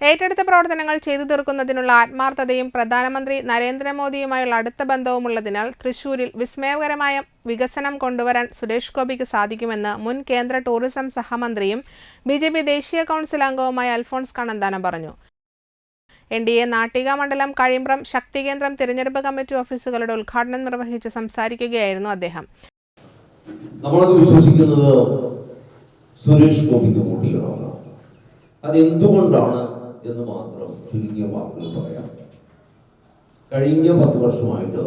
ഏറ്റെടുത്ത പ്രവർത്തനങ്ങൾ ചെയ്തു തീർക്കുന്നതിനുള്ള ആത്മാർത്ഥതയും പ്രധാനമന്ത്രി നരേന്ദ്രമോദിയുമായുള്ള അടുത്ത ബന്ധവും ഉള്ളതിനാൽ തൃശൂരിൽ വിസ്മയകരമായ വികസനം കൊണ്ടുവരാൻ സുരേഷ് ഗോപിക്ക് സാധിക്കുമെന്ന് മുൻ കേന്ദ്ര ടൂറിസം സഹമന്ത്രിയും ബി ജെ പി ദേശീയ കൗൺസിൽ അംഗവുമായ അൽഫോൺസ് കണ്ണന്താനം പറഞ്ഞു. എൻ ഡി എ നാട്ടിക മണ്ഡലം കഴിമ്പ്രം ശക്തികേന്ദ്രം തിരഞ്ഞെടുപ്പ് കമ്മിറ്റി ഓഫീസുകളുടെ ഉദ്ഘാടനം നിർവഹിച്ച് സംസാരിക്കുകയായിരുന്നു അദ്ദേഹം. നമ്മളത് വിശ്വസിക്കുന്നത് സുരേഷ് ഗോപിക്ക് ചെയ്യണമെന്നാണ് അതെന്തുകൊണ്ടാണ് എന്ന് മാത്രം ചുരുങ്ങിയ വാക്കുകൾ പറയാം. കഴിഞ്ഞ പത്ത് വർഷമായിട്ട്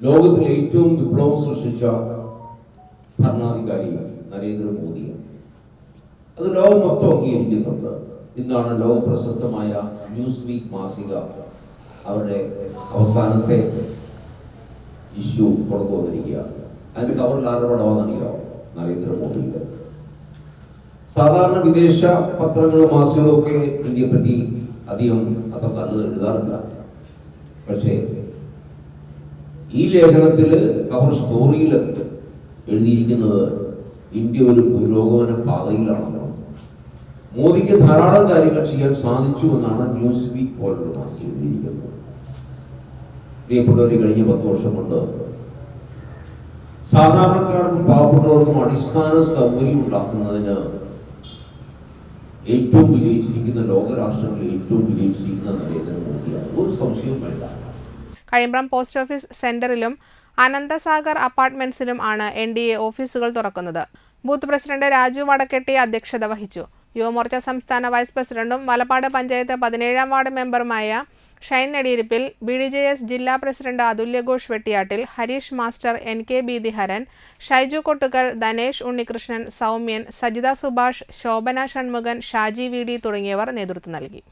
ലോകത്തിലെ ഏറ്റവും വിപ്ലവം സൃഷ്ടിച്ച ഭരണാധികാരി നരേന്ദ്രമോദിയാണ് അത് ലോകം മൊത്തം അംഗീകരിക്കുന്നുണ്ട്. ഇന്നാണ് ലോക പ്രശസ്തമായ ന്യൂസ് വീക്ക് മാസിക അവരുടെ അവസാനത്തെ ഇഷ്യൂ പുറത്തു വന്നിരിക്കുകയാണ് അതിന്റെ കവറിൽ ആരുടെ പടമാണെന്നറിയാമോ നരേന്ദ്രമോദിയുടെ. സാധാരണ വിദേശ പത്രങ്ങളും മാസികകളും ഒക്കെ ഇന്ത്യയെ പറ്റി അധികം അത്ര നല്ലത് എഴുതാറില്ല. പക്ഷേ ഈ ലേഖനത്തിൽ കവർ സ്റ്റോറിയിൽ എഴുതിയിരിക്കുന്നത് ഇന്ത്യ ഒരു പുരോഗമന പാതയിലാണല്ലോ. മോദിക്ക് ധാരാളം കാര്യങ്ങൾ ചെയ്യാൻ സാധിച്ചു എന്നാണ് ന്യൂസ് വീക്ക് പോലുള്ള മാസിക എഴുതിയിരിക്കുന്നത്. പ്രിയപ്പെട്ടവരെ കഴിഞ്ഞ പത്ത് വർഷം കൊണ്ട് സാധാരണക്കാർക്കും പാവപ്പെട്ടവർക്കും അടിസ്ഥാന സൗകര്യം ഉണ്ടാക്കുന്നതിന് ഏറ്റവും വിജയിച്ചിരിക്കുന്ന ലോകരാഷ്ട്രങ്ങളിൽ ഏറ്റവും വിജയിച്ചിരിക്കുന്ന നരേന്ദ്രമോദിയാണ് ഒരു സംശയവും വേണ്ട. കഴിമ്പ്രം പോസ്റ്റ് ഓഫീസ് സെന്ററിലും അനന്തസാഗർ അപ്പാർട്ട്മെന്റ്സിലും ആണ് എൻ ഡി എ ഓഫീസുകൾ തുറക്കുന്നത്. ബൂത്ത് പ്രസിഡന്റ് രാജു വടക്കെട്ടി അധ്യക്ഷത വഹിച്ചു. യുവമോർച്ച സംസ്ഥാന വൈസ് പ്രസിഡന്റും വലപ്പാട് പഞ്ചായത്ത് പതിനേഴാം ward മെമ്പറുമായ Shine Nediyirippil B D J S ജില്ലാ president Athulyaghosh Vettiyattil Harish master N K Beethiharan Shyju Kottukkal Dhanesh Unnikrishnan Soumyan Sajitha Subhash Shobhana Shanmukhan Shaji V D തുടങ്ങിയവർ നേതൃത്വം നൽകി.